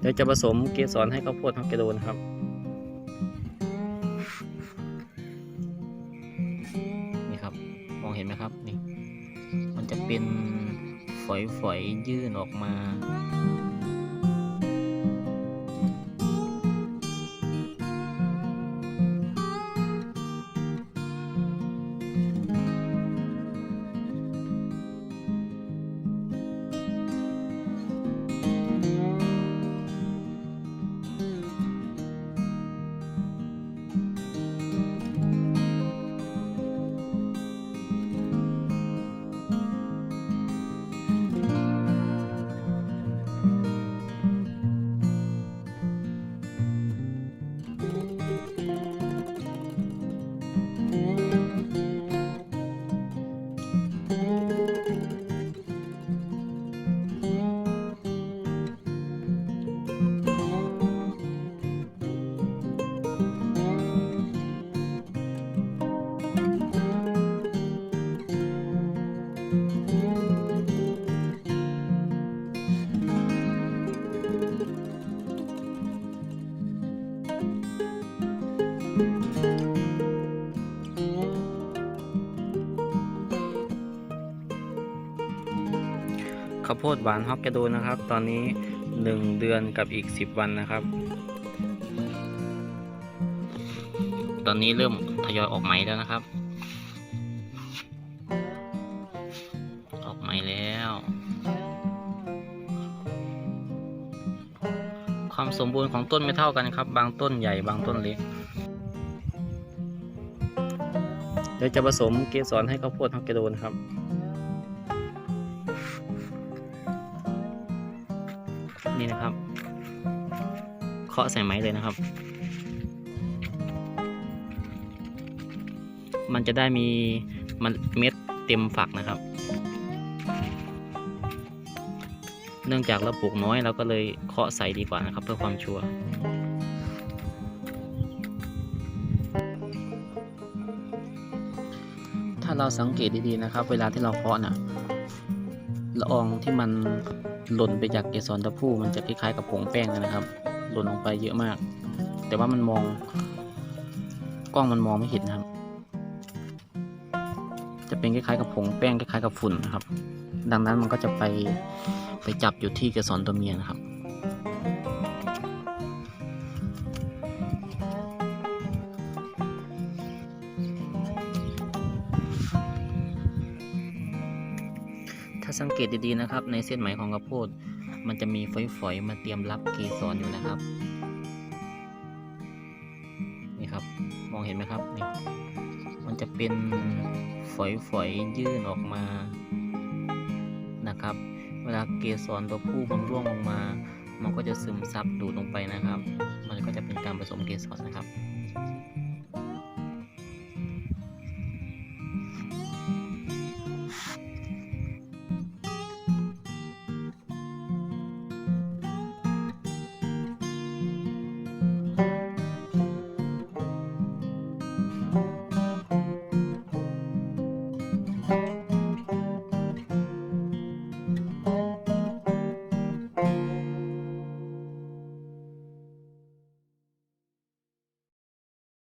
เดี๋ยวจะผสมเกสรให้ข้าวโพดฮอกไกโดนะครับ นี่ครับ มองเห็นไหมครับ นี่ มันจะเป็นฝอยๆยื่นออกมา ข้าวโพดหวานฮอกไกโดนะครับ ตอนนี้ 1 เดือนกับอีก 10 วันนะครับ ตอนนี้เริ่มทยอยออกไหมแล้วนะครับ ออกไหมแล้ว ความสมบูรณ์ของต้นไม่เท่ากันครับ บางต้นใหญ่บางต้นเล็กเดี๋ยวจะผสมเกสรให้ข้าวโพดฮอกไกโดนะครับ นี่นะครับ เคาะใส่ไม้เลยนะครับ มันจะได้มีมันเม็ดเต็มฝักนะครับ เนื่องจากเราปลูกน้อยเราก็เลยเคาะใส่ดีกว่านะครับ เพื่อความชัวร์ถ้าเราสังเกตดีๆนะครับ เวลาที่เราเคาะน่ะละอองที่มัน หล่นไปจากเกสรตะพู่มันจะคล้ายๆกับผงแป้งนะครับ หล่นลงไปเยอะมาก แต่ว่ามันมอง กล้องมันมองไม่เห็นนะครับ จะเป็นคล้ายๆกับผงแป้งคล้ายๆกับฝุ่นนะครับ ดังนั้นมันก็จะไปไปจับอยู่ที่เกสรตัวเมียนะครับ ถ้าสังเกตดีๆนะครับ ในเส้นไหมของข้าวโพด มันจะมีฝอยๆมาเตรียมรับเกสรอยู่นะครับ นี่ครับ มองเห็นไหมครับนี่มันจะเป็นฝอยๆยื่นออกมานะครับ เวลาเกสรตัวผู้มันร่วงลงมา มันก็จะซึมซับดูดลงไปนะครับ มันก็จะเป็นการผสมเกสรนะครับ